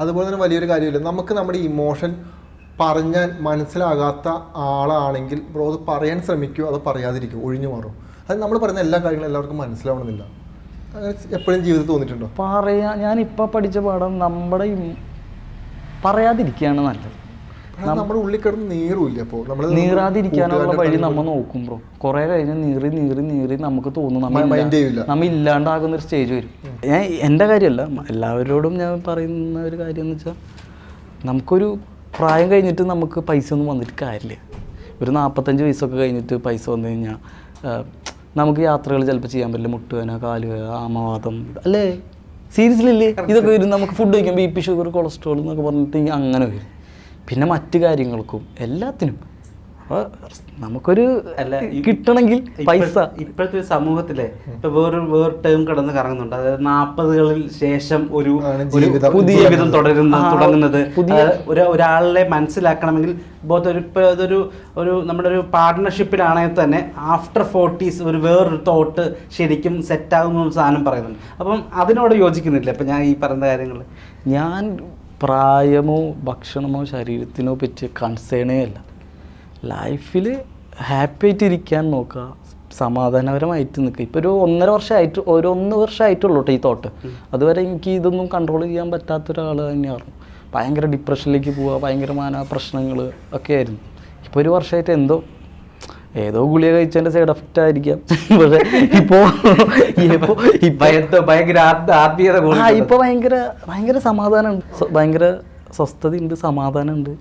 അതുപോലെ തന്നെ വലിയൊരു കാര്യമില്ല. നമുക്ക് നമ്മുടെ ഇമോഷൻ പറഞ്ഞാൽ മനസ്സിലാകാത്ത ആളാണെങ്കിൽ ബ്രോ അത് പറയാൻ ശ്രമിക്കുമോ അത് പറയാതിരിക്കും ഒഴിഞ്ഞു മാറും. അത് നമ്മൾ പറയുന്ന എല്ലാ കാര്യങ്ങളും എല്ലാവർക്കും മനസ്സിലാവണമെന്നില്ല. അങ്ങനെ എപ്പോഴും ജീവിതത്തിൽ തോന്നിയിട്ടുണ്ടോ? പറയാ ഞാനിപ്പോൾ പഠിച്ച പാഠം നമ്മുടെ പറയാതിരിക്കുകയാണ് നല്ലത്. നമ്മുടെ ഉള്ളിൽ കിടന്ന് നീറുമില്ല അപ്പോൾ നമ്മൾ നീറാതിരിക്കാനുള്ള വഴി നമ്മ നോക്കും ബ്രോ. കുറെ കഴിഞ്ഞ് നീറി നീറി നീറി നമുക്ക് തോന്നും നമ്മൾ ഇല്ലാണ്ടാകുന്ന ഒരു സ്റ്റേജ് വരും. ഞാൻ എന്റെ കാര്യമല്ല എല്ലാവരോടും ഞാൻ പറയുന്ന ഒരു കാര്യം എന്ന് വെച്ചാൽ നമുക്കൊരു പ്രായം കഴിഞ്ഞിട്ട് നമുക്ക് പൈസ ഒന്നും വന്നിട്ട് കാര്യമില്ല. ഒരു നാൽപ്പത്തഞ്ച് വയസ്സൊക്കെ കഴിഞ്ഞിട്ട് പൈസ വന്നു കഴിഞ്ഞാൽ നമുക്ക് യാത്രകൾ ചിലപ്പോൾ ചെയ്യാൻ പറ്റില്ല. മുട്ടുവേന കാലുവേന ആമവാദം അല്ലേ? സീരിയസ്ലി ഇല്ലേ? ഇതൊക്കെ വരും. നമുക്ക് ഫുഡ് കഴിക്കാൻ ബി പി ഷുഗർ കൊളസ്ട്രോൾ എന്നൊക്കെ പറഞ്ഞിട്ട് അങ്ങനെ വരും. പിന്നെ മറ്റു കാര്യങ്ങൾക്കും എല്ലാത്തിനും. അപ്പോൾ നമുക്കൊരു അല്ല, കിട്ടണമെങ്കിൽ പൈസ. ഇപ്പോഴത്തെ- സമൂഹത്തിലെ ഇപ്പൊ വേറൊരു വേറെ ടേം കിടന്ന് കറങ്ങുന്നുണ്ട് അതായത് നാൽപ്പതുകളിൽ ശേഷം ഒരു ഒരു പുതിയ വിധം തുടരുന്ന തുടങ്ങുന്നത്. ഒരു ഒരാളെ മനസ്സിലാക്കണമെങ്കിൽ ബോത്ത് ഒരു ഇപ്പൊ അതൊരു ഒരു നമ്മുടെ ഒരു പാർട്ട്ണർഷിപ്പിലാണെങ്കിൽ തന്നെ ആഫ്റ്റർ ഫോർട്ടീസ് ഒരു വേറൊരു തോട്ട് ശരിക്കും സെറ്റ് ആകുന്ന സാധനം പറയുന്നുണ്ട്. അപ്പം അതിനോട് യോജിക്കുന്നില്ല. ഇപ്പൊ ഞാൻ ഈ പറയുന്ന കാര്യങ്ങൾ ഞാൻ പ്രായമോ ഭക്ഷണമോ ശരീരത്തിനോ പറ്റിയ കൺസേണേ അല്ല. ലൈഫിൽ ഹാപ്പി ആയിട്ട് ഇരിക്കാൻ നോക്കുക. സമാധാനപരമായിട്ട് നിൽക്കുക. ഇപ്പോൾ ഒരു ഒന്നര വർഷമായിട്ട് ഒരു ഒന്ന് വർഷമായിട്ടുള്ളൂ കേട്ടോ ഈ തോട്ട് അതുവരെ എനിക്ക് ഇതൊന്നും കൺട്രോൾ ചെയ്യാൻ പറ്റാത്ത ഒരാൾ തന്നെയായിരുന്നു. ഭയങ്കര ഡിപ്രഷനിലേക്ക് പോവുക ഭയങ്കരമായ പ്രശ്നങ്ങൾ ഒക്കെ ആയിരുന്നു. ഇപ്പോൾ ഒരു വർഷമായിട്ട് എന്തോ ഏതോ ഗുളിക കഴിച്ചതിന്റെ സൈഡ് എഫക്റ്റ് ആയിരിക്കാം. പക്ഷെ ഇപ്പോ ഇപ്പോ ആ ഇപ്പോ ഇപ്പൊ ഭയങ്കര ഭയങ്കര സമാധാനമുണ്ട്. ഭയങ്കര സ്വസ്ഥതയുണ്ട് സമാധാനമുണ്ട്.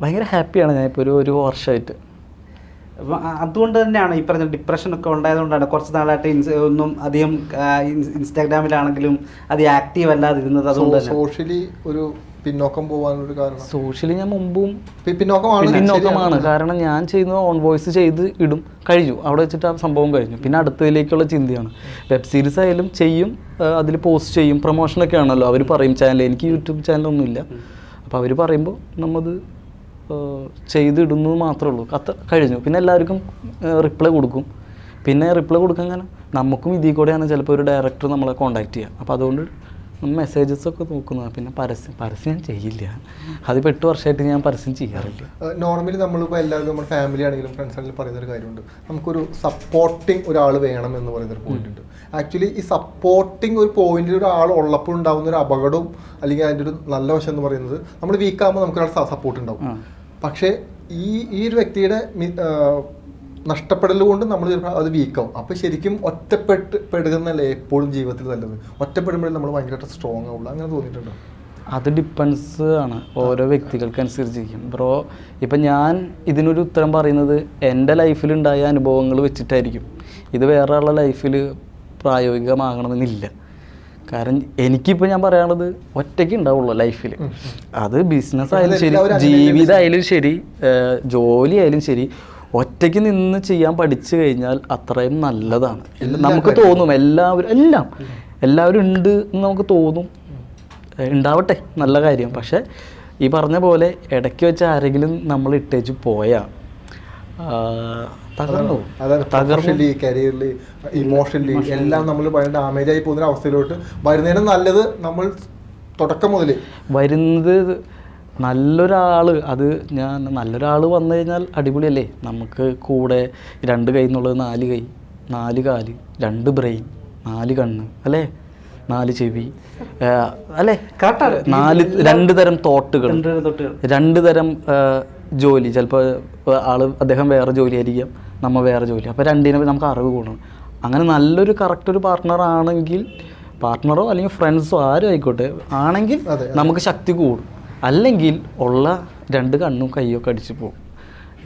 ഭയങ്കര ഹാപ്പിയാണ് ഞാൻ ഇപ്പോൾ ഒരു ഒരു വർഷമായിട്ട് അതുകൊണ്ട് തന്നെയാണ് ഈ പറഞ്ഞ ഡിപ്രഷൻ ഒക്കെ ഉണ്ടായതുകൊണ്ടാണ് കുറച്ച് നാളായിട്ട് ഒന്നും അധികം ഇൻസ്റ്റാഗ്രാമിലാണെങ്കിലും അധികം ആക്റ്റീവ് അല്ലാതിരുന്നത്. അതുകൊണ്ട് സോഷ്യലി ഒരു പിന്നോക്കം പോകാനൊരു കാരണം. സോഷ്യലി ഞാൻ മുമ്പും പിന്നോക്കമാണ്. പിന്നോക്കമാണ്. കാരണം ഞാൻ ചെയ്യുന്നത് ഓൺ വോയിസ് ചെയ്ത് ഇടും. കഴിഞ്ഞു. അവിടെ വെച്ചിട്ട് ആ സംഭവം കഴിഞ്ഞു. പിന്നെ അടുത്തതിലേക്കുള്ള ചിന്തയാണ്. വെബ് സീരീസ് ആയാലും ചെയ്യും. അതിൽ പോസ്റ്റ് ചെയ്യും. പ്രൊമോഷനൊക്കെ ആണല്ലോ. അവർ പറയും ചാനൽ എനിക്ക് യൂട്യൂബ് ചാനലൊന്നുമില്ല അപ്പോൾ അവർ പറയുമ്പോൾ നമ്മത് ചെയ്തിടുന്നു മാത്രമേ ഉള്ളൂ. അത്ര കഴിഞ്ഞു. പിന്നെ എല്ലാവർക്കും റിപ്ലൈ കൊടുക്കും. പിന്നെ റിപ്ലൈ കൊടുക്കാൻ കാരണം നമുക്കും ഇതിൽ കൂടെയാണ് ചിലപ്പോൾ ഒരു ഡയറക്ടർ നമ്മളെ കോൺടാക്ട് ചെയ്യുക. അപ്പോൾ അതുകൊണ്ട് മെസ്സേജസ് ഒക്കെ നോക്കുന്നത് പിന്നെ പരസ്യം പരസ്യം ഞാൻ ചെയ്യില്ല. അതിപ്പോൾ എട്ട് വർഷമായിട്ട് ഞാൻ പരസ്യം ചെയ്യാറില്ല. നോർമലി നമ്മളിപ്പോൾ എല്ലാവരും നമ്മുടെ ഫാമിലി ആണെങ്കിലും ഫ്രണ്ട്സ് ആണെങ്കിലും പറയുന്ന ഒരു കാര്യമുണ്ട്. നമുക്കൊരു സപ്പോർട്ടിങ് ഒരാൾ വേണം എന്ന് പറയുന്ന ഒരു പോയിന്റ് ഉണ്ട്. ആക്ച്വലി ഈ സപ്പോർട്ടിങ് ഒരു പോയിന്റിൽ ഒരാൾ ഉള്ളപ്പോൾ ഉണ്ടാകുന്ന ഒരു അപകടവും അല്ലെങ്കിൽ അതിന്റെ ഒരു നല്ല വശം എന്ന് പറയുന്നത് നമ്മൾ വീക്കാകുമ്പോൾ നമുക്കൊരാൾ സപ്പോർട്ട് ഉണ്ടാവും. പക്ഷേ ഈ ഈ ഒരു വ്യക്തിയുടെ നഷ്ടപ്പെടൽ കൊണ്ട് നമ്മൾ ചിലപ്പോൾ അത് വീക്കാവും അപ്പോൾ ശരിക്കും ഒറ്റപ്പെട്ട് പെടുന്നല്ലേ എപ്പോഴും ജീവിതത്തിൽ നല്ലത്? ഒറ്റപ്പെടുമ്പോഴേ നമ്മൾ ഭയങ്കരമായിട്ട് സ്ട്രോങ് ആവുള്ളൂ. അങ്ങനെ തോന്നിയിട്ടുണ്ടോ? അത് ഡിപ്പെൻസ് ആണ്. ഓരോ വ്യക്തികൾക്ക് അനുസരിച്ചിരിക്കും. ബ്രോ ഇപ്പം ഞാൻ ഇതിനൊരു ഉത്തരം പറയുന്നത് എന്റെ ലൈഫിലുണ്ടായ അനുഭവങ്ങൾ വെച്ചിട്ടായിരിക്കും. ഇത് വേറെ ആളുടെ ലൈഫിൽ പ്രായോഗികമാകണമെന്നില്ല. കാരണം എനിക്കിപ്പോൾ ഞാൻ പറയാനുള്ളത് ഒറ്റയ്ക്ക് ഉണ്ടാവുള്ളൂ ലൈഫിൽ അത് ബിസിനസ് ആയാലും ശരി ജീവിതമായാലും ശരി ജോലി ആയാലും ശരി ഒറ്റയ്ക്ക് നിന്ന് ചെയ്യാൻ പഠിച്ചു കഴിഞ്ഞാൽ അത്രയും നല്ലതാണ്. നമുക്ക് തോന്നും എല്ലാവരും എല്ലാം. എല്ലാവരും ഉണ്ട് എന്ന് നമുക്ക് തോന്നും. ഉണ്ടാവട്ടെ നല്ല കാര്യം. പക്ഷേ ഈ പറഞ്ഞ പോലെ ഇടയ്ക്ക് വെച്ച് ആരെങ്കിലും നമ്മൾ ഇട്ടേച്ച് പോയാ തകർന്നു കരിയറിൽ ഇമോഷണലി എല്ലാം നമ്മൾ ഭയങ്കര ഡാമേജ് ആയി പോകുന്ന അവസ്ഥയിലോട്ട് വരുന്നതിനും നല്ലത് നമ്മൾ തുടക്കം മുതൽ വരുന്നത് നല്ലൊരാൾ അത് ഞാൻ നല്ലൊരാൾ വന്നു കഴിഞ്ഞാൽ അടിപൊളിയല്ലേ? നമുക്ക് കൂടെ രണ്ട് കൈ എന്നുള്ളത് നാല് കൈ നാല് കാൽ രണ്ട് ബ്രെയിൻ നാല് കണ്ണ് അല്ലേ? നാല് ചെവി അല്ലേ? കറക്റ്റാണ്. നാല് രണ്ട് തരം തോട്ടുകൾ. രണ്ട് തരം ജോലി. ചിലപ്പോൾ ആൾ അദ്ദേഹം വേറെ ജോലി ആയിരിക്കാം നമ്മൾ വേറെ ജോലി. അപ്പോൾ രണ്ടിനെ നമുക്ക് അറിവ് കൂടണം. അങ്ങനെ നല്ലൊരു കറക്റ്റ് ഒരു പാർട്ട്ണർ ആണെങ്കിൽ പാർട്ട്ണറോ അല്ലെങ്കിൽ ഫ്രണ്ട്സോ ആരും ആയിക്കോട്ടെ. ആണെങ്കിൽ നമുക്ക് ശക്തി കൂടും. അല്ലെങ്കിൽ ഉള്ള രണ്ട് കണ്ണും കൈയൊക്കെ അടിച്ചു പോകും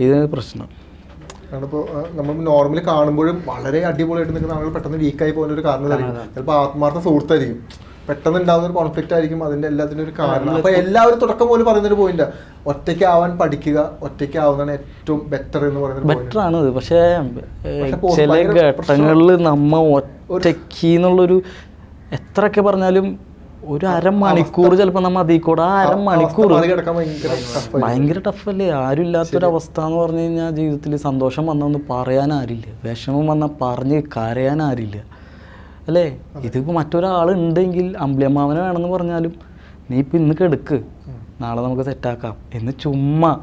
ഇത് പ്രശ്നം. ഇപ്പോൾ നമ്മൾ നോർമലി കാണുമ്പോഴും വളരെ അടിപൊളിയായിട്ട് നിൽക്കുന്ന ആളുകൾ പെട്ടെന്ന് വീക്കായി പോകുന്ന ഒരു കാരണം ഇതായിരിക്കും ചിലപ്പോൾ ആത്മാർത്ഥ സുഹൃത്തായിരിക്കും. പെട്ടെന്ന് ഉണ്ടാകുന്ന ഒരു കോൺഫ്ലിക്റ്റ് ആയിരിക്കും അതിന്റെ എല്ലാത്തിനും ഒരു കാരണം. അപ്പൊ എല്ലാവരും തുടക്കം പോലും പറയുന്നൊരു പോയിന്റ് ഒറ്റയ്ക്ക് ആവാൻ പഠിക്കുക ഒറ്റയ്ക്ക് ആവുന്നതാണ് ഏറ്റവും ബെറ്റർ എന്ന് പറയുന്നത് ബെറ്റർ ആണ് പക്ഷേ ചില ഘട്ടങ്ങളിൽ നമ്മ ഒറ്റയ്ക്ക് എന്നുള്ളൊരു എത്രയൊക്കെ പറഞ്ഞാലും ഒരു അരമണിക്കൂർ ചിലപ്പോ നമ്മ അതിൽ കൂടെ ആ അരമണിക്കൂർ. ഭയങ്കര ടഫല്ലേ? ആരും ഇല്ലാത്തൊരവസ്ഥ എന്ന് പറഞ്ഞു കഴിഞ്ഞാൽ ജീവിതത്തിൽ സന്തോഷം വന്നൊന്ന് പറയാൻ ആരില്ല വിഷമം വന്നാൽ പറഞ്ഞ് കരയാൻ ആരില്ല അല്ലേ ഇതിപ്പോ മറ്റൊരാൾ ഉണ്ടെങ്കിൽ അമ്പിളിയമ്മാവനെ വേണമെന്ന് പറഞ്ഞാലും നീ ഇപ്പം ഇന്ന് കെടുക്ക്. നാളെ നമുക്ക് സെറ്റാക്കാം. എന്ന് ചുമ്മാ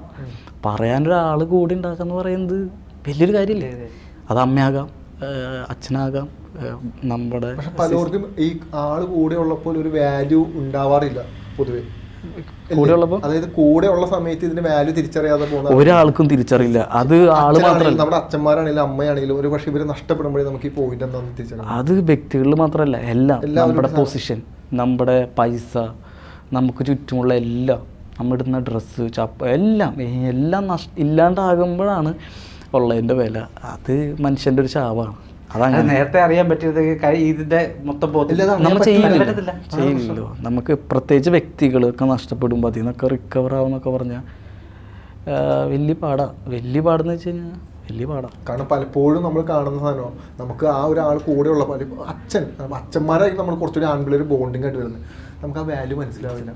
പറയാനൊരാൾ കൂടി ഉണ്ടാക്കാന്ന് പറയുന്നത് വലിയൊരു കാര്യമില്ലേ അത് അമ്മയാകാം അച്ഛനാകാം നമ്മുടെ പക്ഷെ പലർക്കും ഈ ആൾ കൂടെ ഉള്ളപ്പോൾ ഒരു വാല്യൂ ഉണ്ടാവാറില്ല പൊതുവെ. കൂടെ ഉള്ളപ്പോ? അതായത് കൂടെ ഉള്ള സമയത്ത് ഇതിന്റെ വാല്യൂ തിരിച്ചറിയാതെ പോകുന്ന ഒരാൾക്കും തിരിച്ചറിയില്ല. അത് ആൾ മാത്രമല്ല. നമ്മുടെ അച്ഛന്മാരാണെങ്കിലും അമ്മയാണെങ്കിലും ഒരു പക്ഷേ ഇവർ നഷ്ടപ്പെടുമ്പോഴേ നമുക്ക് ഈ പോയിന്റ് എന്താണെന്ന് തിരിച്ചറിയാം അത് വ്യക്തികളിൽ മാത്രമല്ല എല്ലാം നമ്മുടെ പൊസിഷൻ നമ്മുടെ പൈസ നമുക്ക് ചുറ്റുമുള്ള എല്ലാം നമ്മളിടുന്ന ഡ്രസ്സ് ചപ്പ എല്ലാം എല്ലാം നഷ്ട ഇല്ലാണ്ടാകുമ്പോഴാണ് ഉള്ളതിന്റെ വില. അത് മനുഷ്യന്റെ ഒരു ശാപമാണ് അത് നേരത്തെ അറിയാൻ പറ്റിയത് ഇതിന്റെ മൊത്തം. ചെയ്യില്ലല്ലോ നമുക്ക് പ്രത്യേകിച്ച് വ്യക്തികളൊക്കെ നഷ്ടപ്പെടുമ്പോൾ അതിൽ നിന്നൊക്കെ റിക്കവർ ആവുന്നൊക്കെ പറഞ്ഞാൽ വലിയ പാടാ. വലിയ പാടെന്ന് വെച്ച് കഴിഞ്ഞാൽ വലിയ പാടാണ് കാരണം പലപ്പോഴും നമ്മൾ കാണുന്ന സാധനം നമുക്ക് ആ ഒരാൾ കൂടെ ഉള്ള പല അച്ഛൻ അച്ഛന്മാരായിരിക്കും നമ്മൾ കുറച്ചുകൂടി ആൺപിള്ളേർ ബോണ്ടിങ് ആയിട്ട് വരുന്നത്. നമുക്ക് ആ വാല്യൂ മനസ്സിലാവില്ല.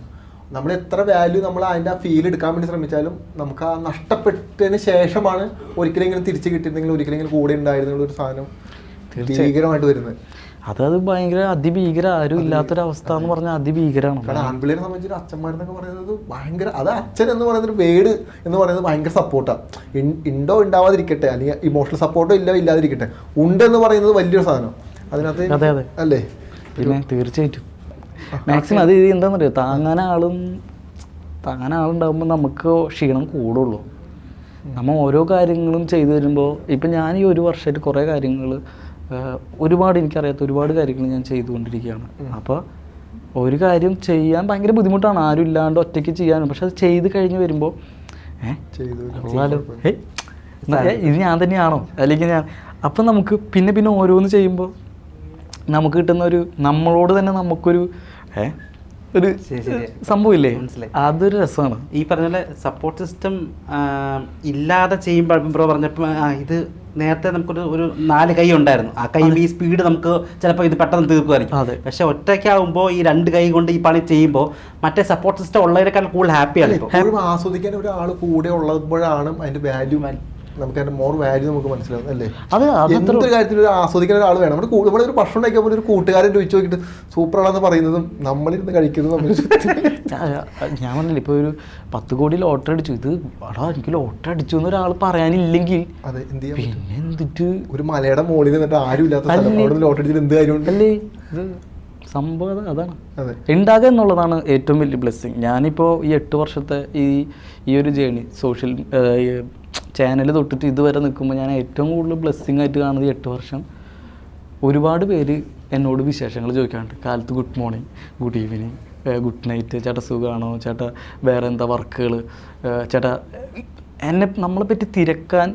നമ്മൾ എത്ര വാല്യൂ നമ്മൾ അതിന്റെ ആ ഫീൽ എടുക്കാൻ വേണ്ടി ശ്രമിച്ചാലും നമുക്ക് ആ നഷ്ടപ്പെട്ടതിന് ശേഷമാണ് ഒരിക്കലെങ്കിലും തിരിച്ച് കിട്ടിയിരുന്നെങ്കിൽ ഒരിക്കലെങ്കിലും കൂടെ ഉണ്ടായിരുന്നുള്ള ഒരു സാധനം. ഭീകരമായിട്ട് വരുന്നത്. അതത് ഭയങ്കര അതിഭീകര ആരും ഇല്ലാത്തൊരവസ്ഥ എന്ന് പറഞ്ഞാൽ അതിഭീകരമാണ് കാരണം ആൺപിള്ളേരെ സംബന്ധിച്ച് അച്ഛന്മാരെന്നൊക്കെ പറയുന്നത് ഭയങ്കര അത് അച്ഛൻ എന്ന് പറയുന്ന ഒരു വേട് എന്ന് പറയുന്നത് ഭയങ്കര സപ്പോർട്ടാണ് ഉണ്ടോ ഉണ്ടാവാതിരിക്കട്ടെ അല്ലെങ്കിൽ ഇമോഷണൽ സപ്പോർട്ടോ ഇല്ല ഇല്ലാതിരിക്കട്ടെ. ഉണ്ടെന്ന് പറയുന്നത് വലിയൊരു സാധനം. അതെ, അതെ. അതിനകത്ത് അല്ലേ പിന്നെ തീർച്ചയായിട്ടും. മാക്സിമം അത് എന്താണെന്ന് അറിയോ താങ്ങാൻ ആളും താങ്ങാൻ ആളുണ്ടാകുമ്പോൾ നമുക്ക് ക്ഷീണം കൂടുള്ളൂ. നമ്മൾ ഓരോ കാര്യങ്ങളും ചെയ്തു വരുമ്പോൾ ഇപ്പം ഞാൻ ഈ ഒരു വർഷമായിട്ട് കുറേ കാര്യങ്ങൾ ഒരുപാട് എനിക്കറിയാത്ത ഒരുപാട് കാര്യങ്ങൾ ഞാൻ ചെയ്തുകൊണ്ടിരിക്കുകയാണ്. അപ്പോൾ ഒരു കാര്യം ചെയ്യാൻ ഭയങ്കര ബുദ്ധിമുട്ടാണ്. ആരും ഇല്ലാണ്ട് ഒറ്റയ്ക്ക് ചെയ്യാനും. പക്ഷെ അത് ചെയ്ത് കഴിഞ്ഞ് വരുമ്പോൾ ഇത് ഞാൻ തന്നെയാണോ? അല്ലെങ്കിൽ ഞാൻ അപ്പം നമുക്ക് പിന്നെ പിന്നെ ഓരോന്ന് ചെയ്യുമ്പോൾ നമുക്ക് കിട്ടുന്ന ഒരു നമ്മളോട് തന്നെ നമുക്കൊരു ഒരു. സംഭവമില്ലേ മനസ്സിലായി. അതൊരു രസമാണ്. ഈ പറഞ്ഞ സപ്പോർട്ട് സിസ്റ്റം ഇല്ലാതെ ചെയ്യുമ്പോൾ ബ്രോ പറഞ്ഞപ്പോൾ ഇത് നേരത്തെ നമുക്കൊരു ഒരു നാല് കൈ ഉണ്ടായിരുന്നു. ആ കൈ ഈ സ്പീഡ് നമുക്ക് ചിലപ്പോൾ ഇത് പെട്ടെന്ന് തീർക്കുമായിരിക്കും. പക്ഷെ ഒറ്റയ്ക്കാവുമ്പോൾ ഈ രണ്ട് കൈ കൊണ്ട് ഈ പണി ചെയ്യുമ്പോൾ മറ്റേ സപ്പോർട്ട് സിസ്റ്റം ഉള്ളതിനേക്കാൾ കൂടുതൽ ഹാപ്പിയാണ് ആസ്വദിക്കാൻ ഒരാൾ കൂടെ ഉള്ളപ്പോഴാണ് അതിന്റെ വാല്യൂ നമുക്ക് അതിന്റെ മോർ വാല്യൂ നമുക്ക് മനസ്സിലാവും അല്ലേ? അത് എന്തൊരു കാര്യത്തിൽ ഒരു ആസ്വദിക്കാൻ ഒരാൾ വേണം. നമ്മുടെ നമ്മുടെ ഒരു ഭക്ഷണം ഉണ്ടാക്കിയപ്പോൾ ഒരു കൂട്ടുകാരൻ ചോദിച്ചു നോക്കിയിട്ട് സൂപ്പറാണെന്ന് പറയുന്നതും നമ്മളിരുന്ന് കഴിക്കുന്നതും നമ്മൾ ഞാൻ- പറഞ്ഞില്ല ഇപ്പോൾ ഒരു പത്ത് കോടി ലോട്ടറി അടിച്ചു. ഇത് അടാ എനിക്ക് ലോട്ടറി അടിച്ചു എന്ന് ഒരാൾ പറയാനില്ലെങ്കിൽ അതെ എന്ത് ചെയ്യാൻ പിന്നെ എന്തിട്ട്? ഒരു മലയുടെ മുകളിൽ നിന്നിട്ട് ആരും ഇല്ലാത്ത ലോട്ടറി അടിച്ചിട്ട് എന്ത് കാര്യമുണ്ട്? അല്ലേ? ഇത് സംഭവം അതാണ്. അതെ. ഉണ്ടാകുക എന്നുള്ളതാണ് ഏറ്റവും വലിയ ബ്ലെസ്സിങ് ഞാനിപ്പോൾ ഈ എട്ട് വർഷത്തെ ഈ ഈ ഒരു ജേണി സോഷ്യൽ ചാനൽ തൊട്ടിട്ട് ഇതുവരെ നിൽക്കുമ്പോൾ ഞാൻ ഏറ്റവും കൂടുതൽ ബ്ലെസ്സിങ് ആയിട്ട് കാണുന്നത് എട്ട് വർഷം. ഒരുപാട് പേര് എന്നോട് വിശേഷങ്ങൾ ചോദിക്കാറുണ്ട്. കാലത്ത് good morning good evening good night ചേട്ടാ സുഖമാണോ ചേട്ടാ വേറെ എന്താ വർക്കുകൾ ചേട്ടാ എന്നെ നമ്മളെ പറ്റി തിരക്കാൻ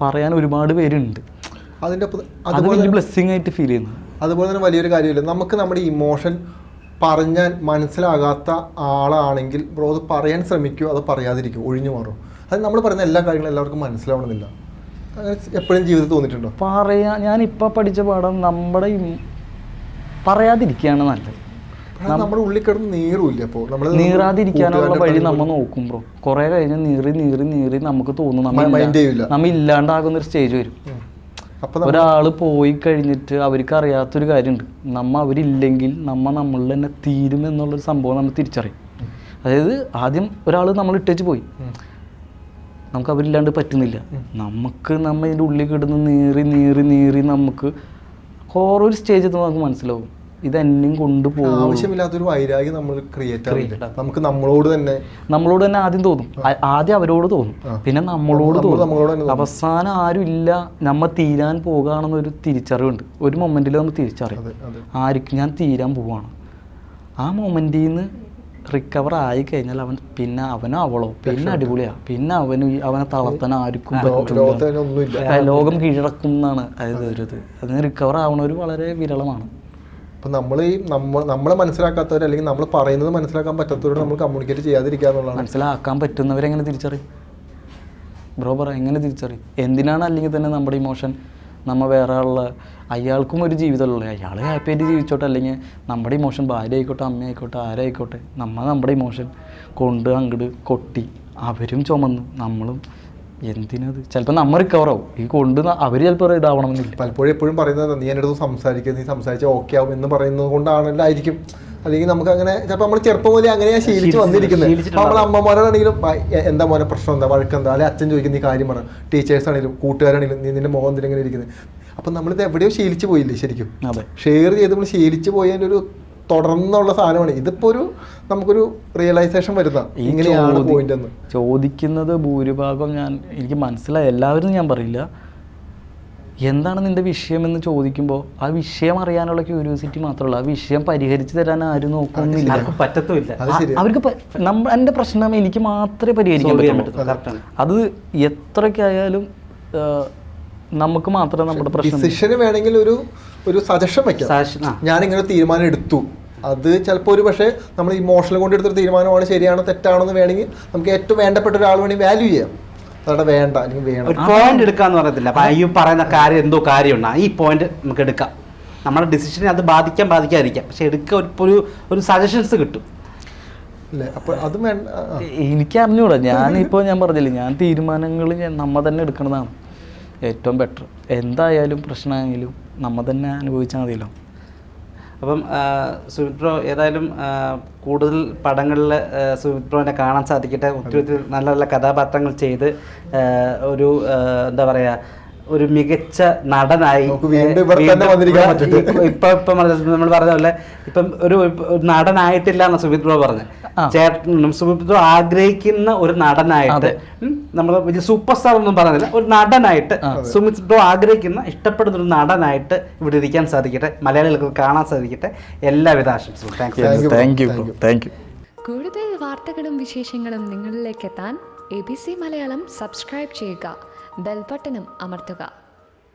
പറയാൻ ഒരുപാട് പേരുണ്ട്. അതിന്റെ അതുപോലെ ബ്ലെസ്സിങ് ആയിട്ട് ഫീൽ ചെയ്യുന്നു. അതുപോലെ തന്നെ വലിയൊരു കാര്യമില്ല. നമുക്ക് നമ്മുടെ ഇമോഷൻ പറഞ്ഞാൽ മനസ്സിലാകാത്ത ആളാണെങ്കിൽ ബ്രോ അത് പറയാൻ ശ്രമിക്കുമോ അത് പറയാതിരിക്കും. ഒഴിഞ്ഞു മാറും. അത് നമ്മൾ പറയുന്ന എല്ലാ കാര്യങ്ങളും എല്ലാവർക്കും മനസ്സിലാവണമെന്നില്ല. എപ്പോഴും ജീവിതത്തിൽ തോന്നിയിട്ടുണ്ടോ? പറയാ ഞാനിപ്പോൾ പഠിച്ച പാഠം നമ്മുടെ പറയാതിരിക്കുകയാണ് നല്ലത്. നമ്മുടെ ഉള്ളിൽ കിടന്ന് നീറില്ല അപ്പോൾ നമ്മൾ നീറാതിരിക്കാനുള്ള വഴി നമ്മൾ നോക്കും ബ്രോ. കുറെ കഴിഞ്ഞ് നീറി നീറി നീറി നമുക്ക് തോന്നും നമ്മൾ ഇല്ലാണ്ടാകുന്ന ഒരു സ്റ്റേജ് വരും. ഒരാൾ പോയി കഴിഞ്ഞിട്ട് അവർക്ക് അറിയാത്തൊരു കാര്യമുണ്ട് നമ്മ അവരില്ലെങ്കിൽ നമ്മ നമ്മളിൽ തന്നെ തീരും എന്നുള്ളൊരു സംഭവം നമ്മൾ തിരിച്ചറിയും. അതായത് ആദ്യം ഒരാൾ നമ്മൾ ഇട്ടേച്ച് പോയി. നമുക്ക് അവരില്ലാണ്ട് പറ്റുന്നില്ല. നമുക്ക് നമ്മ ഇതിന്റെ ഉള്ളിൽ കിടന്ന് നീറി നീറി നീറി നമുക്ക് ഓരോ സ്റ്റേജ് എത്തുമ്പോൾ നമുക്ക് മനസ്സിലാവും. ഇത് എന്നെയും കൊണ്ടുപോകും ആവശ്യമില്ലാത്തൊരു വൈരാഗ്യം നമ്മൾ ക്രിയേറ്റ് നമുക്ക് നമ്മളോട് തന്നെ നമ്മളോട് തന്നെ ആദ്യം തോന്നും. ആദ്യം അവരോട് തോന്നും. പിന്നെ നമ്മളോട് നമ്മൾ തന്നെ. അവസാനം ആരും ഇല്ല. നമ്മ തീരാൻ പോകുകയാണെന്നൊരു തിരിച്ചറിവുണ്ട്. ഒരു മൊമെന്റിൽ നമ്മൾ തിരിച്ചറിയും. അതെ ഞാൻ തീരാൻ പോവുകയാണ് ആ മൊമെന്റിൽ നിന്ന് റിക്കവർ ആയി കഴിഞ്ഞാൽ അവൻ പിന്നെ അവനോ അവളോ. പിന്നെ അടിപൊളിയാ. പിന്നെ അവന് അവനെ തളർത്താൻ ആർക്കും പറ്റില്ല ലോകം കീഴടക്കും എന്നാണ് അതായത് ഒരു ഇത് അതിന് റിക്കവർ ആവണവർ വളരെ വിരളമാണ്. അപ്പം നമ്മൾ ഈ നമ്മൾ നമ്മളെ മനസ്സിലാക്കാത്തവർ അല്ലെങ്കിൽ നമ്മൾ പറയുന്നത് മനസ്സിലാക്കാൻ പറ്റാത്തവരോട് നമ്മൾ കമ്മ്യൂണിക്കേറ്റ് ചെയ്യാതിരിക്കുക എന്നുള്ളതാണ്. മനസ്സിലാക്കാൻ പറ്റുന്നവരെങ്ങനെ തിരിച്ചറിയും? ബ്രോ പറ എങ്ങനെ തിരിച്ചറിയും? എന്തിനാണ് അല്ലെങ്കിൽ തന്നെ നമ്മുടെ ഇമോഷൻ നമ്മ വേറെ ഉള്ള അയാൾക്കും ഒരു ജീവിതമല്ലേ അയാൾ ഹാപ്പി ആയിട്ട് ജീവിച്ചോട്ടെ അല്ലെങ്കിൽ നമ്മുടെ ഇമോഷൻ ഭാര്യ ആയിക്കോട്ടെ അമ്മ ആയിക്കോട്ടെ ആരായിക്കോട്ടെ നമ്മൾ നമ്മുടെ ഇമോഷൻ കൊണ്ട് അങ്ങട് കൊട്ടി അവരും ചുമന്നു നമ്മളും എന്തിനത്? ചിലപ്പോൾ നമ്മൾ റിക്കവർ ആവും. ഈ കൊണ്ട് അവർ ചിലപ്പോൾ ഇതാവണമെന്നില്ല. പലപ്പോഴും എപ്പോഴും പറയുന്നത് നീ എന്റെ അടുത്ത് സംസാരിക്കുക നീ സംസാരിച്ചാൽ ഓക്കെ ആവും എന്ന് പറയുന്നത് കൊണ്ടാണല്ലോ ആയിരിക്കും അല്ലെങ്കിൽ നമുക്ക് അങ്ങനെ ചിലപ്പോൾ നമ്മൾ ചെറുപ്പം മുതലേ അങ്ങനെയാ ശീലിച്ച് വന്നിരിക്കുന്നത്. നമ്മൾ അമ്മമാരാണെങ്കിലും എന്താ മോനെ പ്രശ്നം എന്താ? വഴക്കെന്താ? അല്ലെങ്കിൽ അച്ഛൻ ചോദിക്കുന്ന ഈ കാര്യം പറ. ടീച്ചേഴ്സ് ആണെങ്കിലും കൂട്ടുകാരാണെങ്കിലും നീ നിന്റെ മോഹം എന്തിനാ ഇങ്ങനെ ഇരിക്കുന്നത് അപ്പം നമ്മളിത് എവിടെയോ ശീലിച്ച് പോയില്ലേ ശരിക്കും. ഷെയർ ചെയ്ത് നമ്മൾ ശീലിച്ച് പോയതിന്റെ ഒരു തുടർന്നുള്ള സാധനമാണ്. ഇതിപ്പോ ഒരു നമുക്കൊരു റിയലൈസേഷൻ വരുന്ന ഇങ്ങനെയാണ് പോയിന്റ് എന്ന്. ചോദിക്കുന്നത് ഭൂരിഭാഗം ഞാൻ എനിക്ക് മനസ്സിലായി. എല്ലാവരും ഞാൻ പറയില്ല. എന്താണ് നിന്റെ വിഷയം എന്ന് ചോദിക്കുമ്പോൾ ആ വിഷയം അറിയാനുള്ള ക്യൂരിയോസിറ്റി മാത്രമല്ല ആ വിഷയം പരിഹരിച്ച് തരാൻ ആരും നോക്കുന്നില്ല. ആർക്കും പറ്റത്തുമില്ല. അവർക്ക് എന്റെ പ്രശ്നം എനിക്ക് മാത്രമേ പരിഹരിക്കാൻ പറ്റൂ. അത് എത്രയ്ക്കായാലും നമുക്ക് മാത്രമേ നമ്മുടെ പ്രശ്നം വേണമെങ്കിൽ ഒരു ഒരു സജഷൻ വെക്കാം. ഞാൻ ഇങ്ങനെ തീരുമാനം എടുത്തു. അത് ചിലപ്പോൾ ഒരു പക്ഷേ നമ്മൾ ഇമോഷണൽ കൊണ്ടെടുത്തൊരു തീരുമാനമാണ് ശരിയാണോ തെറ്റാണോ എന്ന് വേണമെങ്കിൽ നമുക്ക് ഏറ്റവും വേണ്ടപ്പെട്ട ഒരാൾ വേണമെങ്കിൽ വാല്യൂ ചെയ്യാം. അതവിടെ വേണ്ട അല്ലെങ്കിൽ വേണം. ഒരു പോയിന്റ് എടുക്കാന്ന് പറയത്തില്ല അപ്പൊ ഈ പറയുന്ന കാര്യം എന്തോ കാര്യമുണ്ട്. ഈ പോയിന്റ് നമുക്ക് എടുക്കാം. നമ്മുടെ ഡിസിഷനെ അത് ബാധിക്കാൻ ബാധിക്കാതിരിക്കാം. പക്ഷെ എടുക്കുക ഒരു ഒരു ഒരു സജഷൻസ് കിട്ടും. അല്ലേ അപ്പോൾ അതും വേണ്ട ആ, ആ. എനിക്ക് അറിഞ്ഞൂടാ. ഞാനിപ്പോൾ ഞാൻ പറഞ്ഞില്ലേ ഞാൻ തീരുമാനങ്ങൾ നമ്മ തന്നെ എടുക്കുന്നതാണ് ഏറ്റവും ബെറ്റർ എന്തായാലും പ്രശ്നമായാലും നമ്മ തന്നെ അനുഭവിച്ചാൽ മതിയല്ലോ. അപ്പം സുമിത് ബ്രോ ഏതായാലും കൂടുതൽ പടങ്ങളിൽ സുമിത് കാണാൻ സാധിക്കട്ടെ ഒത്തിരി ഒത്തിരി നല്ല നല്ല കഥാപാത്രങ്ങൾ ചെയ്ത് ഒരു എന്താ പറയുക ഒരു മികച്ച നടനായി. ഇപ്പൊ ഇപ്പൊ നമ്മൾ പറഞ്ഞ പോലെ ഇപ്പം ഒരു നടനായിട്ടില്ല എന്നാണ് സുമിത് ബ്രോ പറഞ്ഞു ആ. ചേട്ടനും ബ്രോ ആഗ്രഹിക്കുന്ന ഒരു നടനായിട്ട്. നമ്മൾ വലിയ സൂപ്പർ സ്റ്റാർ ഒന്നും പറയുന്നില്ല ഒരു നടനായിട്ട് സുമിത് ബ്രോ ആഗ്രഹിക്കുന്ന ഇഷ്ടപ്പെടുന്ന ഒരു നടനായിട്ട് ഇവിടെ ഇരിക്കാൻ സാധിക്കട്ടെ മലയാളികൾക്ക് കാണാൻ സാധിക്കട്ടെ. എല്ലാവിധ ആശംസകളും. താങ്ക് യു താങ്ക് യു കൂടുതൽ വാർത്തകളും വിശേഷങ്ങളും നിങ്ങളിലേക്ക് എത്താൻ A B C Malayalam subscribe ചെയ്യുക ബെൽബട്ടനും അമർത്തുക.